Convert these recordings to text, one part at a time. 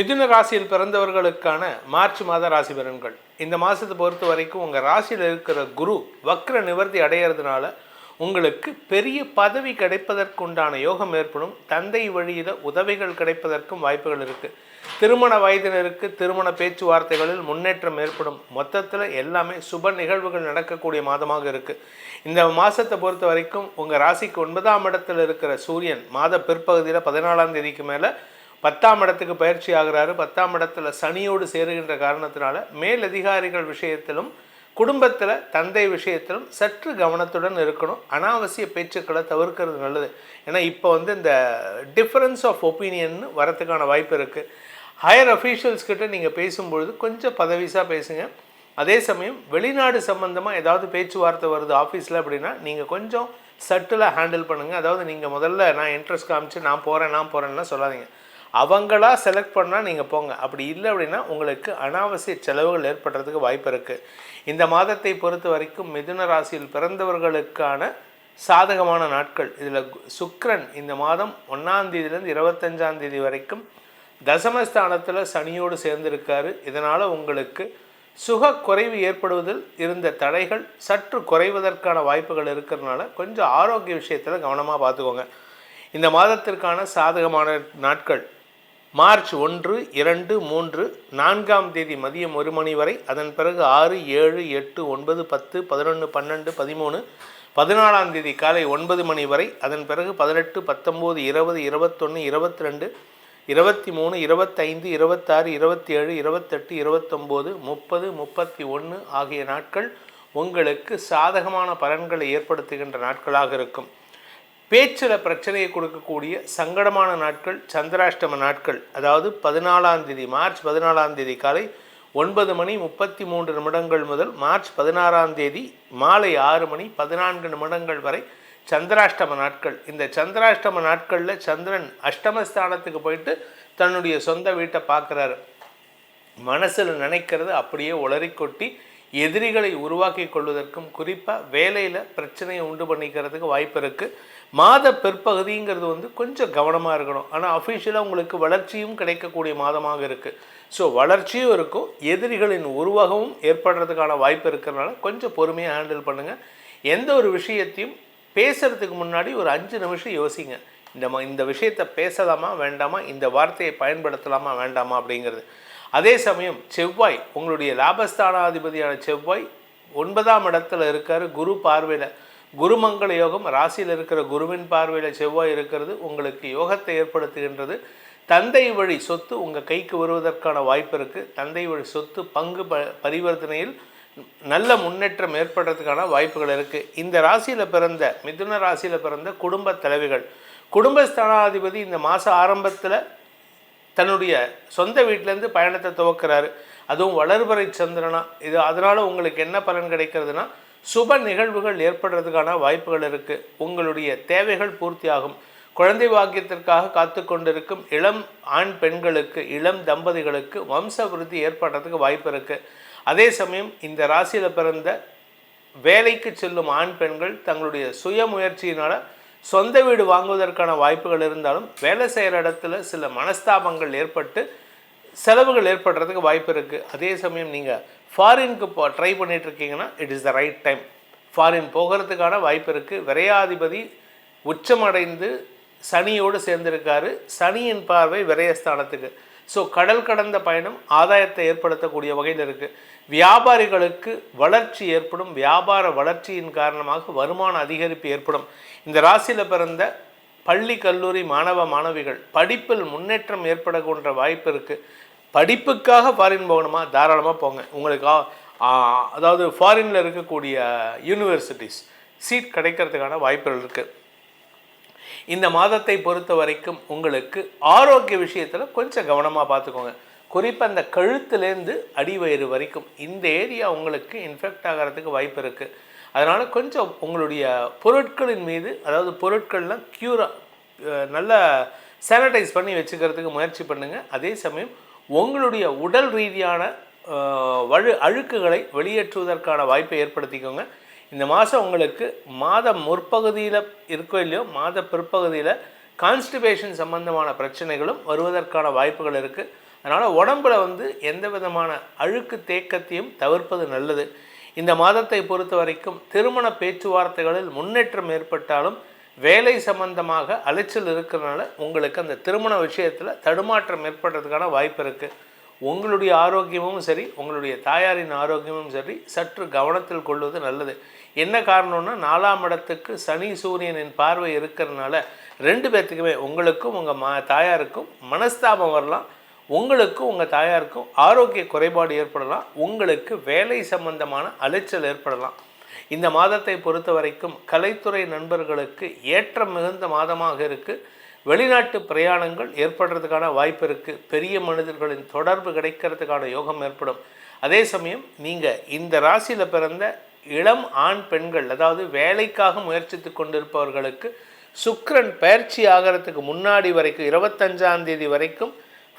மிதுன ராசியில் பிறந்தவர்களுக்கான மார்ச் மாத ராசி பலன்கள். இந்த மாதத்தை பொறுத்த வரைக்கும் உங்கள் ராசியில் இருக்கிற குரு வக்ர நிவர்த்தி அடையிறதுனால உங்களுக்கு பெரிய பதவி கிடைப்பதற்குண்டான யோகம் ஏற்படும். தந்தை வழியில் உதவிகள் கிடைப்பதற்கும் வாய்ப்புகள் இருக்குது திருமண வயதினருக்கு திருமண பேச்சுவார்த்தைகளில் முன்னேற்றம் ஏற்படும். மொத்தத்தில் எல்லாமே சுப நிகழ்வுகள் நடக்கக்கூடிய மாதமாக இருக்குது இந்த மாதத்தை பொறுத்த வரைக்கும் உங்கள் ராசிக்கு ஒன்பதாம் இடத்தில் இருக்கிற சூரியன் மாத பிற்பகுதியில் பதினாலாம் தேதிக்கு மேலே பத்தாம் இடத்துக்கு பயிற்சி ஆகிறாரு. பத்தாம் இடத்துல சனியோடு சேருகின்ற காரணத்தினால மேலதிகாரிகள் விஷயத்திலும் குடும்பத்தில் தந்தை விஷயத்திலும் சற்று கவனத்துடன் இருக்கணும். அனாவசிய பேச்சுக்களை தவிர்க்கிறது நல்லது. ஏன்னா இப்போ வந்து இந்த டிஃப்ரென்ஸ் ஆஃப் ஒப்பீனியன் வரத்துக்கான வாய்ப்பு இருக்குது ஹையர் அஃபீஷியல்ஸ் கிட்ட நீங்கள் பேசும்பொழுது கொஞ்சம் பதவிசாக பேசுங்க. அதே சமயம் வெளிநாடு சம்மந்தமாக ஏதாவது பேச்சுவார்த்தை வருது ஆஃபீஸில் அப்படின்னா நீங்கள் கொஞ்சம் சட்டிலாக ஹேண்டில் பண்ணுங்கள் அதாவது நீங்கள் முதல்ல நான் இன்ட்ரெஸ்ட் காமிச்சு நான் போகிறேன் நான் போகிறேன்னா சொல்லாதீங்க. அவங்களா செலக்ட் பண்ணால் நீங்கள் போங்க. அப்படி இல்லை அப்படின்னா உங்களுக்கு அனாவசிய செலவுகள் ஏற்படுறதுக்கு வாய்ப்பு இருக்குது இந்த மாதத்தை பொறுத்த வரைக்கும் மிதுன ராசியில் பிறந்தவர்களுக்கான சாதகமான நாட்கள். இதில் சுக்ரன் இந்த மாதம் ஒன்றாந்தேதியிலேருந்து இருபத்தஞ்சாந்தேதி வரைக்கும் தசமஸ்தானத்தில் சனியோடு சேர்ந்திருக்காரு. இதனால் உங்களுக்கு சுக குறைவு ஏற்படுவதில் இருந்த தடைகள் சற்று குறைவதற்கான வாய்ப்புகள் இருக்கிறதுனால கொஞ்சம் ஆரோக்கிய விஷயத்தில் கவனமாக பார்த்துக்கோங்க. இந்த மாதத்திற்கான சாதகமான நாட்கள். மார்ச் ஒன்று இரண்டு மூன்று நான்காம் தேதி மதியம் ஒரு மணி வரை அதன் பிறகு ஆறு ஏழு எட்டு ஒன்பது பத்து பதினொன்று பன்னெண்டு பதிமூணு பதினாலாம் தேதி காலை ஒன்பது மணி வரை அதன் பிறகு பதினெட்டு பத்தொம்போது இருபது இருபத்தொன்று இருபத்தி ரெண்டு இருபத்தி மூணு இருபத்தைந்து இருபத்தாறு இருபத்தி ஏழு இருபத்தெட்டு இருபத்தொம்போது முப்பது முப்பத்தி ஒன்று ஆகிய நாட்கள் உங்களுக்கு சாதகமான பலன்களை ஏற்படுத்துகின்ற நாட்களாக இருக்கும். பேச்சில் பிரச்சனையை கொடுக்கக்கூடிய சங்கடமான நாட்கள் சந்திராஷ்டம நாட்கள் அதாவது பதினாலாம் தேதி மார்ச் பதினாலாம் தேதி காலை ஒன்பது மணி முப்பத்தி மூன்று நிமிடங்கள் முதல் மார்ச் பதினாறாம் தேதி மாலை ஆறு மணி பதினான்கு நிமிடங்கள் வரை சந்திராஷ்டம நாட்கள். இந்த சந்திராஷ்டம நாட்களில் சந்திரன் அஷ்டமஸ்தானத்துக்கு போயிட்டு தன்னுடைய சொந்த வீட்டை பார்க்குறாரு. மனசில் நினைக்கிறது அப்படியே உளறிக்கொட்டி எதிரிகளை உருவாக்கி கொள்வதற்கும் குறிப்பாக வேலையில் பிரச்சனையை உண்டு பண்ணிக்கிறதுக்கு வாய்ப்பு இருக்குது மாத பிற்பகுதிங்கிறது வந்து கொஞ்சம் கவனமாக இருக்கணும். ஆனால் அஃபிஷியலாக உங்களுக்கு வளர்ச்சியும் கிடைக்கக்கூடிய மாதமாக இருக்குது ஸோ வளர்ச்சியும் இருக்கும். எதிரிகளின் உருவகமும் ஏற்படுறதுக்கான வாய்ப்பு இருக்கிறதுனால கொஞ்சம் பொறுமையாக ஹேண்டில் பண்ணுங்கள் எந்த ஒரு விஷயத்தையும் பேசுகிறதுக்கு முன்னாடி ஒரு அஞ்சு நிமிஷம் யோசிங்க. இந்த இந்த விஷயத்தை பேசலாமா வேண்டாமா இந்த வார்த்தையை பயன்படுத்தலாமா வேண்டாமா அப்படிங்கிறது. அதே சமயம் செவ்வாய் உங்களுடைய லாபஸ்தானாதிபதியான செவ்வாய் ஒன்பதாம் இடத்துல இருக்கார். குரு பார்வையில் குருமங்கள யோகம் ராசியில் இருக்கிற குருவின் பார்வையில் செவ்வாய் இருக்கிறது உங்களுக்கு யோகத்தை ஏற்படுத்துகின்றது. தந்தை வழி சொத்து உங்கள் கைக்கு வருவதற்கான வாய்ப்பு இருக்குது தந்தை வழி சொத்து பங்கு ப பரிவர்த்தனையில் நல்ல முன்னேற்றம் ஏற்படுறதுக்கான வாய்ப்புகள் இருக்குது இந்த ராசியில் பிறந்த மிதுன ராசியில் பிறந்த குடும்ப தலைவிகள். குடும்பஸ்தானாதிபதி இந்த மாத ஆரம்பத்தில் தன்னுடைய சொந்த வீட்டிலேருந்து பயணத்தை துவக்கிறாரு. அதுவும் வளர்பறை சந்திரனா. இது அதனால் உங்களுக்கு என்ன பலன் கிடைக்கிறதுனா சுப நிகழ்வுகள் ஏற்படுறதுக்கான வாய்ப்புகள் இருக்குது உங்களுடைய தேவைகள் பூர்த்தியாகும். குழந்தை பாக்கியத்திற்காக காத்து கொண்டிருக்கும் இளம் ஆண் பெண்களுக்கு இளம் தம்பதிகளுக்கு வம்ச விருத்தி ஏற்படுறதுக்கு வாய்ப்பு இருக்குது அதே சமயம் இந்த ராசியில் பிறந்த வேலைக்கு செல்லும் ஆண் பெண்கள் தங்களுடைய சுய முயற்சியினால் சொந்த வீடு வாங்குவதற்கான வாய்ப்புகள் இருந்தாலும் வேலை செய்கிற இடத்துல சில மனஸ்தாபங்கள் ஏற்பட்டு செலவுகள் ஏற்படுறதுக்கு வாய்ப்பு இருக்குது அதே சமயம் நீங்கள் ஃபாரினுக்கு போ try பண்ணிகிட்ருக்கீங்கன்னா it is the right time foreign போகிறதுக்கான வாய்ப்பு இருக்குது விரையாதிபதி உச்சமடைந்து சனியோடு சேர்ந்திருக்காரு. சனியின் பார்வை விரயஸ்தானத்துக்கு. ஸோ கடல் கடந்த பயணம் ஆதாயத்தை ஏற்படுத்தக்கூடிய வகையில் இருக்குது வியாபாரிகளுக்கு வளர்ச்சி ஏற்படும் வியாபார வளர்ச்சியின் காரணமாக வருமான அதிகரிப்பு ஏற்படும். இந்த ராசியில் பிறந்த பள்ளி கல்லூரி மாணவ மாணவிகள் படிப்பில் முன்னேற்றம் ஏற்படக்கூடிய வாய்ப்பு இருக்குது படிப்புக்காக ஃபாரின் போகணுமா? தாராளமாக போங்க. உங்களுக்கு அதாவது ஃபாரினில் இருக்கக்கூடிய யூனிவர்சிட்டிஸ் சீட் கிடைக்கிறதுக்கான வாய்ப்புகள் இருக்குது இந்த மாதத்தை பொறுத்த வரைக்கும் உங்களுக்கு ஆரோக்கிய விஷயத்தில் கொஞ்சம் கவனமாக பார்த்துக்கோங்க. குறிப்பாக அந்த கழுத்துலேருந்து அடிவயிறு வரைக்கும் இந்த ஏரியா உங்களுக்கு இன்ஃபெக்ட் ஆகிறதுக்கு வாய்ப்பு இருக்குது அதனால் கொஞ்சம் உங்களுடைய பொருட்களின் மீது அதாவது பொருட்கள்லாம் க்யூராக நல்லா சானிடைஸ் பண்ணி வச்சுக்கிறதுக்கு முயற்சி பண்ணுங்கள் அதே சமயம் உங்களுடைய உடல் ரீதியான வழு அழுக்குகளை வெளியேற்றுவதற்கான வாய்ப்பை ஏற்படுத்திக்கோங்க. இந்த மாதம் உங்களுக்கு மாத முற்பகுதியில் இருக்கோ இல்லையோ மாத பிற்பகுதியில் கான்ஸ்டிபேஷன் சம்பந்தமான பிரச்சனைகளும் வருவதற்கான வாய்ப்புகள் இருக்குது அதனால் உடம்புல வந்து எந்த விதமான அழுக்கு தேக்கத்தையும் தவிர்ப்பது நல்லது. இந்த மாதத்தை பொறுத்த வரைக்கும் திருமண பேச்சுவார்த்தைகளில் முன்னேற்றம் ஏற்பட்டாலும் வேலை சம்பந்தமாக அலைச்சல் இருக்கிறதுனால உங்களுக்கு அந்த திருமண விஷயத்தில் தடுமாற்றம் ஏற்படுறதுக்கான வாய்ப்பு இருக்குது உங்களுடைய ஆரோக்கியமும் சரி உங்களுடைய தாயாரின் ஆரோக்கியமும் சரி சற்று கவனத்தில் கொள்வது நல்லது. என்ன காரணம்னா நாலாம் இடத்துக்கு சனி சூரியனின் பார்வை இருக்கிறதுனால ரெண்டு பேர்த்துக்குமே உங்களுக்கும் உங்கள் மா தாயாருக்கும் மனஸ்தாபம் வரலாம். உங்களுக்கும் உங்கள் தாயாருக்கும் ஆரோக்கிய குறைபாடு ஏற்படலாம். உங்களுக்கு வேலை சம்பந்தமான அலைச்சல் ஏற்படலாம். இந்த மாதத்தை பொறுத்த வரைக்கும் கலைத்துறை நண்பர்களுக்கு ஏற்றம் மிகுந்த மாதமாக இருக்குது வெளிநாட்டு பிரயாணங்கள் ஏற்படுறதுக்கான வாய்ப்பு இருக்குது பெரிய மனிதர்களின் தொடர்பு கிடைக்கிறதுக்கான யோகம் ஏற்படும். அதே சமயம் நீங்கள் இந்த ராசியில் பிறந்த இளம் ஆண் பெண்கள் அதாவது வேலைக்காக முயற்சித்து கொண்டிருப்பவர்களுக்கு சுக்கரன் பயிற்சி ஆகிறதுக்கு முன்னாடி வரைக்கும் இருபத்தஞ்சாம் தேதி வரைக்கும்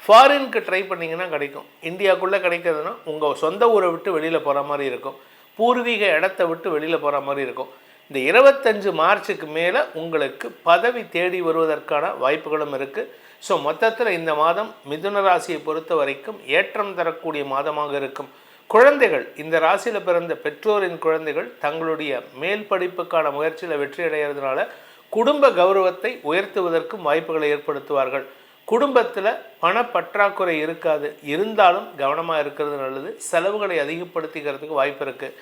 ஃபாரினுக்கு ட்ரை பண்ணிங்கன்னா கிடைக்கும். இந்தியாவுக்குள்ளே கிடைக்கிறதுனா உங்கள் சொந்த ஊரை விட்டு வெளியில் போகிற மாதிரி இருக்கும். பூர்வீக இடத்த விட்டு வெளியில் போகிற மாதிரி இருக்கும். இந்த இருபத்தஞ்சு மார்ச்சுக்கு மேலே உங்களுக்கு பதவி தேடி வருவதற்கான வாய்ப்புகளும் இருக்குது ஸோ மொத்தத்தில் இந்த மாதம் மிதுன ராசியை பொறுத்த வரைக்கும் ஏற்றம் தரக்கூடிய மாதமாக இருக்கும். குழந்தைகள் இந்த ராசியில் பிறந்த பெற்றோரின் குழந்தைகள் தங்களுடைய மேல் படிப்புக்கான முயற்சியில் வெற்றி அடைகிறதுனால குடும்ப கௌரவத்தை உயர்த்துவதற்கும் வாய்ப்புகளை ஏற்படுத்துவார்கள். குடும்பத்தில் பணப்பற்றாக்குறை இருக்காது. இருந்தாலும் கவனமாக இருக்கிறது நல்லது. செலவுகளை அதிகப்படுத்திக்கிறதுக்கு வாய்ப்பு இருக்குது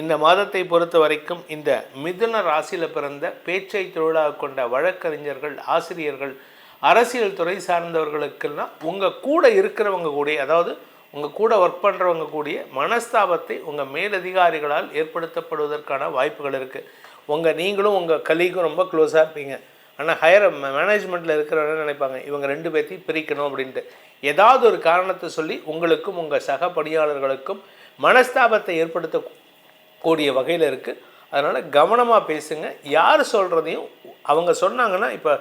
இந்த மாதத்தை பொறுத்த வரைக்கும் இந்த மிதுன ராசியில் பிறந்த பேச்சை தொழிலாக கொண்ட வழக்கறிஞர்கள் ஆசிரியர்கள் அரசியல் துறை சார்ந்தவர்களுக்கெல்லாம் உங்கள் கூட இருக்கிறவங்க கூடிய அதாவது உங்கள் கூட ஒர்க் பண்ணுறவங்க கூடிய மனஸ்தாபத்தை உங்கள் மேலதிகாரிகளால் ஏற்படுத்தப்படுவதற்கான வாய்ப்புகள் இருக்குது உங்கள் நீங்களும் உங்கள் கலீக்கும் ரொம்ப க்ளோஸாக இருப்பீங்க. ஆனால் ஹையர் மேனேஜ்மெண்ட்டில் இருக்கிறவங்க நினைப்பாங்க இவங்க ரெண்டு பேர்த்தையும் பிரிக்கணும் அப்படின்ட்டு. ஏதாவது ஒரு காரணத்தை சொல்லி உங்களுக்கும் உங்கள் சக பணியாளர்களுக்கும் மனஸ்தாபத்தை ஏற்படுத்தக்கூடிய வகையில் இருக்குது அதனால் கவனமாக பேசுங்க. யார் சொல்கிறதையும் அவங்க சொன்னாங்கன்னா இப்போ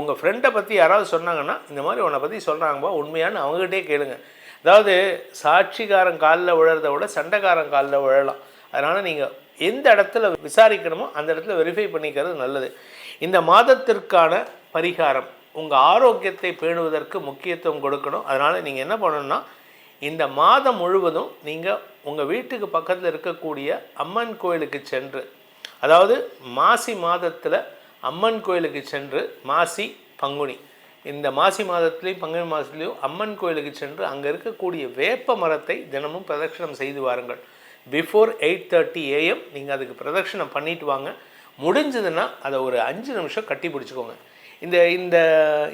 உங்கள் ஃப்ரெண்டை பற்றி யாராவது சொன்னாங்கன்னா இந்த மாதிரி உன்னை பற்றி சொல்கிறாங்கப்பா உண்மையானு அவங்ககிட்டே கேளுங்க. அதாவது சாட்சிகாரன் காலில் விழுறத விட சண்டைக்காரன் காலில் விழலாம் அதனால் நீங்கள் எந்த இடத்துல விசாரிக்கணுமோ அந்த இடத்துல வெரிஃபை பண்ணிக்கிறது நல்லது. இந்த மாதத்திற்கான பரிகாரம் உங்கள் ஆரோக்கியத்தை பேணுவதற்கு முக்கியத்துவம் கொடுக்கணும். அதனால் நீங்கள் என்ன பண்ணணும்னா இந்த மாதம் முழுவதும் நீங்கள் உங்கள் வீட்டுக்கு பக்கத்தில் இருக்கக்கூடிய அம்மன் கோயிலுக்கு சென்று அதாவது மாசி மாதத்தில் அம்மன் கோயிலுக்கு சென்று மாசி பங்குனி. இந்த மாசி மாதத்துலேயும் பங்குனி மாதத்துலேயும் அம்மன் கோயிலுக்கு சென்று அங்கே இருக்கக்கூடிய வேப்ப மரத்தை தினமும் பிரதட்சணம் செய்து வாருங்கள். பிஃபோர் எயிட் தேர்ட்டி ஏஎம் நீங்கள் அதுக்கு பிரதட்சணம் பண்ணிட்டு வாங்க. முடிஞ்சதுன்னா அதை ஒரு அஞ்சு நிமிஷம் கட்டி பிடிச்சிக்கோங்க. இந்த இந்த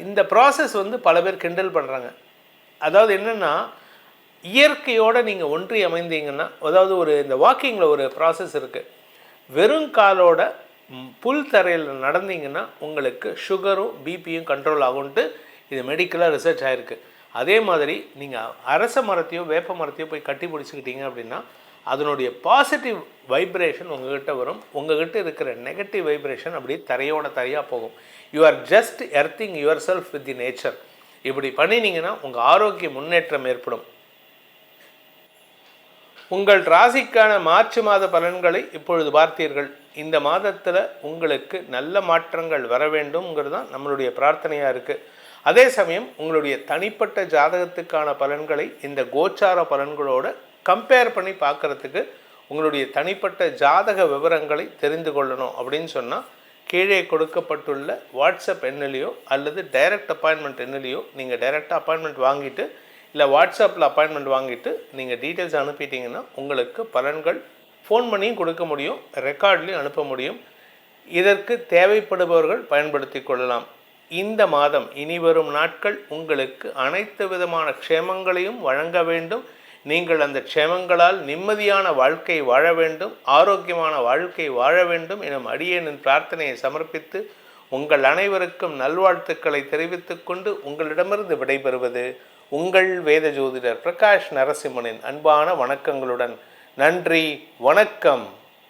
இந்த ப்ராசஸ் வந்து பல பேர் கிண்டல் பண்ணுறாங்க அதாவது என்னென்னா இயற்கையோடு நீங்கள் ஒன்றி அமைந்தீங்கன்னா அதாவது ஒரு இந்த வாக்கிங்கில் ஒரு ப்ராசஸ் இருக்குது வெறும் காலோட புல் தரையில் நடந்தீங்கன்னா உங்களுக்கு சுகரும் பிபியும் கண்ட்ரோல் ஆகும்ன்ட்டு இது மெடிக்கலாக ரிசர்ச் ஆகிருக்கு அதே மாதிரி நீங்கள் அரச மரத்தையோ வேப்ப மரத்தையோ போய் கட்டி பிடிச்சிக்கிட்டீங்க அப்படின்னா அதனுடைய பாசிட்டிவ் வைப்ரேஷன் உங்ககிட்ட வரும். உங்ககிட்ட இருக்கிற நெகட்டிவ் வைப்ரேஷன் அப்படி தரையோட தரையாக போகும். You are just earthing yourself with the nature இப்படி பண்ணினீங்கன்னா உங்கள் ஆரோக்கிய முன்னேற்றம் ஏற்படும். உங்கள் ராசிக்கான மார்ச் மாத பலன்களை இப்பொழுது பார்த்தீர்கள். இந்த மாதத்தில் உங்களுக்கு நல்ல மாற்றங்கள் வர வேண்டும்ங்கிறது தான் நம்மளுடைய பிரார்த்தனையாக இருக்குது அதே சமயம் உங்களுடைய தனிப்பட்ட ஜாதகத்துக்கான பலன்களை இந்த கோச்சார பலன்களோட கம்பேர் பண்ணி பார்க்குறதுக்கு உங்களுடைய தனிப்பட்ட ஜாதக விவரங்களை தெரிந்து கொள்ளணும் அப்படின்னு சொன்னால் கீழே கொடுக்கப்பட்டுள்ள வாட்ஸ்அப் எண்ணிலையோ அல்லது டைரக்ட் அப்பாயின்மெண்ட் எண்ணிலையோ நீங்கள் டைரெக்டாக அப்பாயின்மெண்ட் வாங்கிட்டு இல்லை வாட்ஸ்அப்பில் அப்பாயின்மெண்ட் வாங்கிட்டு நீங்கள் டீட்டெயில்ஸ் அனுப்பிட்டீங்கன்னா உங்களுக்கு பலன்கள் ஃபோன் பண்ணியும் கொடுக்க முடியும் ரெக்கார்ட்லேயும் அனுப்ப முடியும். இதற்கு தேவைப்படுபவர்கள் பயன்படுத்தி கொள்ளலாம். இந்த மாதம் இனி வரும் நாட்கள் உங்களுக்கு அனைத்து விதமான க்ஷேமங்களையும் வழங்க வேண்டும். நீங்கள் அந்த க்ஷேமங்களால் நிம்மதியான வாழ்க்கை வாழ வேண்டும் ஆரோக்கியமான வாழ்க்கை வாழ வேண்டும் எனும் அடியேனின் பிரார்த்தனையை சமர்ப்பித்து உங்கள் அனைவருக்கும் நல்வாழ்த்துக்களை தெரிவித்துக் கொண்டு உங்களிடமிருந்து விடைபெறுவது உங்கள் வேத ஜோதிடர் பிரகாஷ் நரசிம்மனின் அன்பான வணக்கங்களுடன். நன்றி வணக்கம்.